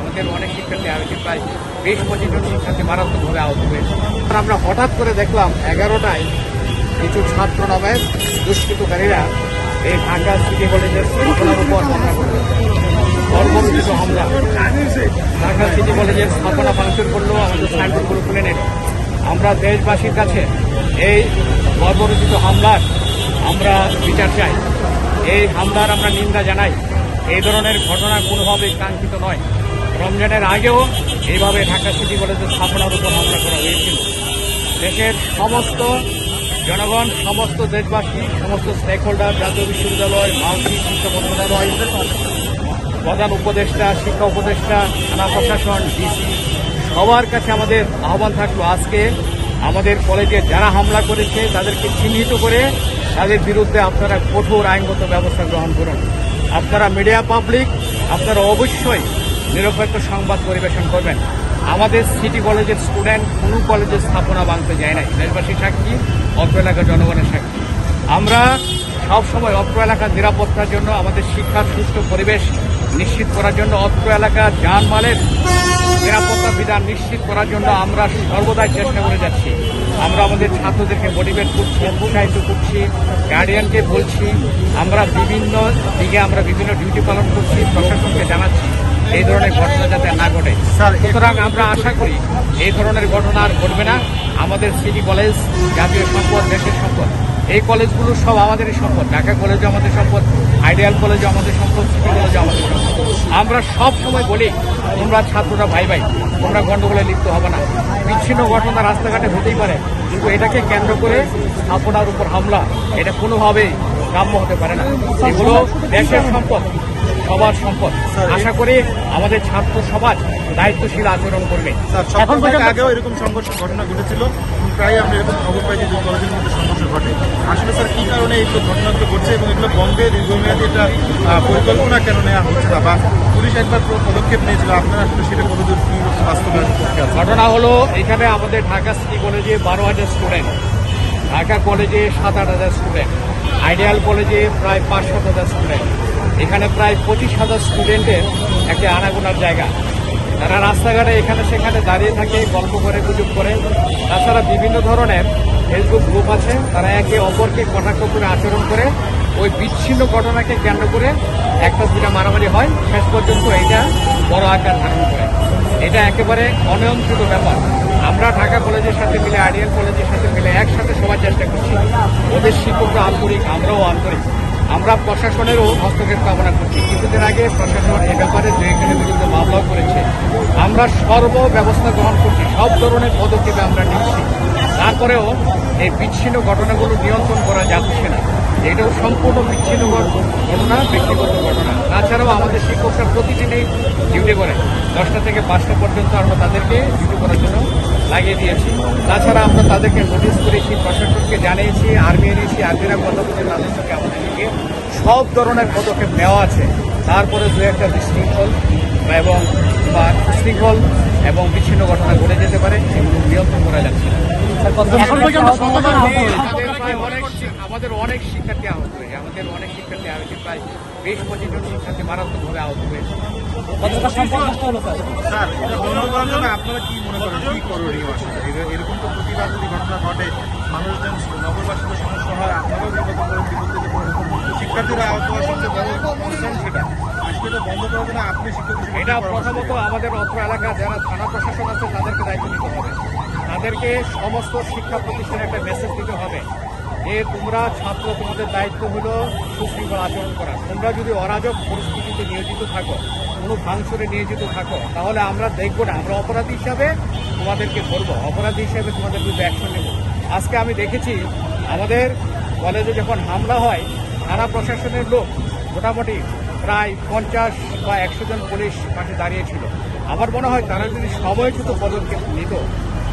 আমাদের অনেক শিক্ষার্থী আহত প্রায় বেশ পঁচিশ জন শিক্ষার্থী মারাত্মকভাবে আহত হয়েছে। আমরা হঠাৎ করে দেখলাম এগারোটায় কিছু ছাত্র নামের দুষ্কৃতকারীরা এই ঢাকা সিটি কলেজের স্থাপনার উপর হামলা করল। বর্বরচিত হামলা। ঢাকা সিটি কলেজের স্থাপনা ভাঙচুর করল, আমাদের সাইনবোর্ডগুলো খুলে নিল। আমরা দেশবাসীর কাছে এই বর্বরচিত হামলার আমরা বিচার চাই। এই হামলার আমরা নিন্দা জানাই। এই ধরনের ঘটনা কোনোভাবেই কাঙ্ক্ষিত নয়। রমজানের আগেও এইভাবে ঢাকা সিটি কলেজের স্থাপনার উপর হামলা করা হয়েছিল। দেশের সমস্ত জনগণ, সমস্ত দেশবাসী, সমস্ত স্টেক হোল্ডার জাতীয় বিশ্ববিদ্যালয় মালদ্বীপ শিক্ষা মন্ত্রণালয়, প্রধান উপদেষ্টা, শিক্ষা উপদেষ্টা, থানা প্রশাসন, ডিসি, সবার কাছে আমাদের আহ্বান থাকল আজকে আমাদের কলেজে যারা হামলা করেছে তাদেরকে চিহ্নিত করে তাদের বিরুদ্ধে আপনারা কঠোর আইনগত ব্যবস্থা গ্রহণ করুন। আপনারা মিডিয়া পাবলিক আপনারা অবশ্যই নিরপেক্ষ সংবাদ পরিবেশন করবেন। আমাদের সিটি কলেজের স্টুডেন্ট কোনো কলেজের স্থাপনা ভাঙতে যায় নাই। দেশবাসী সাক্ষী, অত্র এলাকার জনগণের সাক্ষী। আমরা সবসময় অত্র এলাকার নিরাপত্তার জন্য, আমাদের শিক্ষার সুষ্ঠু পরিবেশ নিশ্চিত করার জন্য, অত্র এলাকার যানমালের নিরাপত্তা বিধান নিশ্চিত করার জন্য আমরা সর্বদাই চেষ্টা করে যাচ্ছি। আমরা আমাদের ছাত্রদেরকে মোটিভেট করছি, উৎসাহিত করছি গার্ডিয়ানকে বলছি। আমরা বিভিন্ন দিকে আমরা বিভিন্ন ডিউটি পালন করছি, প্রশাসনকে জানাচ্ছি। এই ধরনের ঘটনা যাতে না ঘটে। সুতরাং আমরা আশা করি এই ধরনের ঘটনা আর ঘটবে না। আমাদের সিটি কলেজ জাতীয় সম্পদ দেশের সম্পদ এই কলেজগুলো সব আমাদেরই সম্পদ। ঢাকা কলেজও আমাদের সম্পদ আইডিয়াল কলেজও আমাদের সম্পদ সিটি কলেজও আমাদের সম্পদ। আমরা সব সময় বলি তোমরা ছাত্ররা ভাই ভাই তোমরা গন্ডগোলে লিপ্ত হবে না। বিচ্ছিন্ন ঘটনা রাস্তাঘাটে হতেই পারে কিন্তু এটাকে কেন্দ্র করে স্থাপনার উপর হামলা এটা কোনোভাবেই কাম্য হতে পারে না। এগুলো দেশের সম্পদ। সবার সম্পদ। আশা করি আমাদের ছাত্র সমাজ দায়িত্বশীল আচরণ করবে। স্যার এখন আগেও এরকম সংঘর্ষ ঘটনা ঘটেছিল। প্রায় আমরা এরকম খবর পাই যে দুই কলেজের মধ্যে সংঘর্ষ ঘটে। আসলে স্যার কি কারণে এইগুলো ঘটনাগুলো ঘটছে এবং এগুলো বন্ধের দীর্ঘমেয়াদী একটা পরিকল্পনা কেন নেওয়া হচ্ছে না? বা পুলিশ একবার পদক্ষেপ নিয়েছিল আপনারা আসলে সেটা কতদূর কি বাস্তবায়ন ঘটনা হলো এখানে আমাদের ঢাকা সিটি কলেজে বারো হাজার স্টুডেন্ট ঢাকা কলেজে সাত আট হাজার স্টুডেন্ট আইডিয়াল কলেজে প্রায় পাঁচ সাত হাজার স্টুডেন্ট এখানে প্রায় পঁচিশ হাজার স্টুডেন্টের একটা আনাগোনার জায়গা। তারা রাস্তাঘাটে এখানে সেখানে দাঁড়িয়ে থাকে, গল্প করে, গুজব করে। তাছাড়া বিভিন্ন ধরনের ফেসবুক গ্রুপ আছে। তারা একে অপরকে কটাক্ষ করে, আচরণ করে। ওই বিচ্ছিন্ন ঘটনাকে কেন্দ্র করে একটা দুটা মারামারি হয়। শেষ পর্যন্ত এটা বড় আকার ধারণ করে। এটা একেবারে অনিয়ন্ত্রিত ব্যাপার। আমরা ঢাকা কলেজের সাথে মিলে আইডিয়াল কলেজের সাথে মিলে একসাথে সবার চেষ্টা করছি। ওদের শিক্ষকরা আন্তরিক, আমরাও আন্তরিক। আমরা প্রশাসনেরও হস্তক্ষেপ কামনা করছি। কিছুদিন আগে প্রশাসন এ ব্যাপারে দু একজনের বিরুদ্ধে মামলাও করেছে, আমরা সর্ব ব্যবস্থা গ্রহণ করছি, সব ধরনের পদক্ষেপে আমরা নিচ্ছি। তারপরেও এই বিচ্ছিন্ন ঘটনাগুলো নিয়ন্ত্রণ করা যাচ্ছে না। এটাও সম্পূর্ণ বিচ্ছিন্ন ঘট- ঘটনা ব্যক্তিগত ঘটনা। তাছাড়াও আমাদের শিক্ষকরা প্রতিদিনই ডিউটি করে। দশটা থেকে পাঁচটা পর্যন্ত আমরা তাদেরকে ডিউটি করার জন্য লাগিয়ে দিয়েছি। তাছাড়া আমরা তাদেরকে নোটিশ করেছি প্রশাসনকে জানিয়েছি আর্মি এনেছি আর্মিরা কথা বলে তাদের সঙ্গে আমাদের দিকে সব ধরনের পদক্ষেপ নেওয়া আছে। তারপরে দু একটা বিশৃঙ্খল এবং বা শৃঙ্খল এবং বিচ্ছিন্ন ঘটনা ঘটে যেতে পারে সেগুলো নিয়ন্ত্রণ করা যাচ্ছে না। প্রায় অনেক আমাদের অনেক শিক্ষার্থী আহত হয়েছে আমাদের অনেক শিক্ষার্থী আহত হয়েছে। প্রায় বেশ পঁচিশ জন শিক্ষার্থী মারাত্মকভাবে আহত হয়েছে। স্যার? স্যার এটা বন্ধ করার আপনারা কি মনে করেন কি করণীয় আসলে এরকম তো প্রতিবার যদি ঘটনা ঘটে মানুষজন নগরবাসীদের সমস্যা হয় আপনারাও শিক্ষার্থীরা আহত হওয়ার সবচেয়ে বড় কনসার্ন সেটা। এটা প্রথমত আমাদের অত্র এলাকা যারা থানা প্রশাসন আছে তাদেরকে দায়িত্ব নিতে হবে। তাদেরকে সমস্ত শিক্ষা প্রতিষ্ঠানে একটা মেসেজ দিতে হবে। যে তোমরা ছাত্র, তোমাদের দায়িত্ব হলো সুশৃঙ্খল আচরণ করা। তোমরা যদি অরাজক পরিস্থিতিতে নিয়োজিত থাকো, কোনো ভাঙচুরে নিয়োজিত থাকো, তাহলে আমরা দেখব না। আমরা অপরাধী হিসাবে তোমাদেরকে ধরবো। অপরাধী হিসাবে তোমাদের বিরুদ্ধে অ্যাকশন নেব। আজকে আমি দেখেছি, আমাদের কলেজে যখন হামলা হয়, থানা প্রশাসনের লোক মোটামুটি প্রায় পঞ্চাশ বা একশো জন পুলিশ পাশে দাঁড়িয়েছিল আমার মনে হয় তারা যদি সময় সময়চ্যুত পদক্ষেপ নিত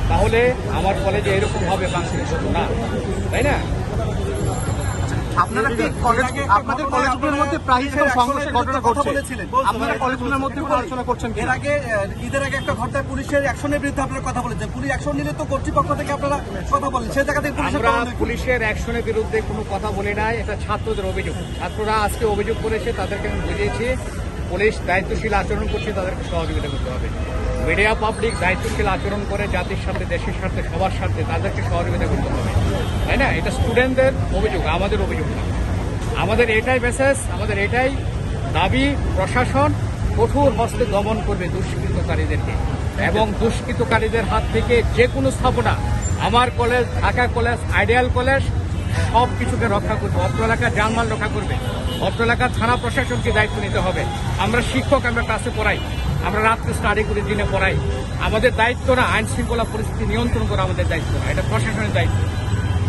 তাহলে আমার কলেজে এরকম হবে বাংলাদেশ হতো না? তাই না? আপনারা কি কলেজ আপনাদের কলেজগুলোর মধ্যে প্রায় এরকম সংঘর্ষের ঘটনা ঘটছে? আপনারা কলেজগুলোর মধ্যে আলোচনা করছেন এর আগে ঈদের আগে একটা ঘটনায় পুলিশের অ্যাকশনের বিরুদ্ধে আপনারা কথা বলেছেন। পুলিশ অ্যাকশন নিলে তো কর্তৃপক্ষ থেকে আপনারা কথা বলেন। সেই জায়গা থেকে পুলিশের আমরা পুলিশের অ্যাকশনের বিরুদ্ধে কোনো কথা বলি নাই। এটা ছাত্রদের অভিযোগ। ছাত্ররা আজকে অভিযোগ করেছে তাদেরকে আমি বুঝিয়েছি। পুলিশ দায়িত্বশীল আচরণ করছে, তাদেরকে সহযোগিতা করতে হবে। মিডিয়া পাবলিক দায়িত্বশীল আচরণ করে জাতির সাথে, দেশের সাথে, সবার সাথে তাদেরকে সহযোগিতা করতে হবে। তাই না? এটা স্টুডেন্টদের অভিযোগ, আমাদের অভিযোগ না। আমাদের এটাই মেসেজ আমাদের এটাই দাবি, প্রশাসন কঠোর হস্তে দমন করবে দুষ্কৃতকারীদেরকে। এবং দুষ্কৃতকারীদের হাত থেকে যে কোনো স্থাপনা, আমার college Dhaka college ideal college সব কিছুকে রক্ষা করবে, অত্র এলাকার জানমাল রক্ষা করবে, অত্র এলাকার থানা প্রশাসনকে দায়িত্ব নিতে হবে। আমরা শিক্ষক, আমরা ক্লাসে পড়াই, আমরা রাত্রে স্টাডি করে, দিনে পড়াই। আমাদের দায়িত্ব না আইন শৃঙ্খলা পরিস্থিতি নিয়ন্ত্রণ করা আমাদের দায়িত্ব না, এটা প্রশাসনের দায়িত্ব।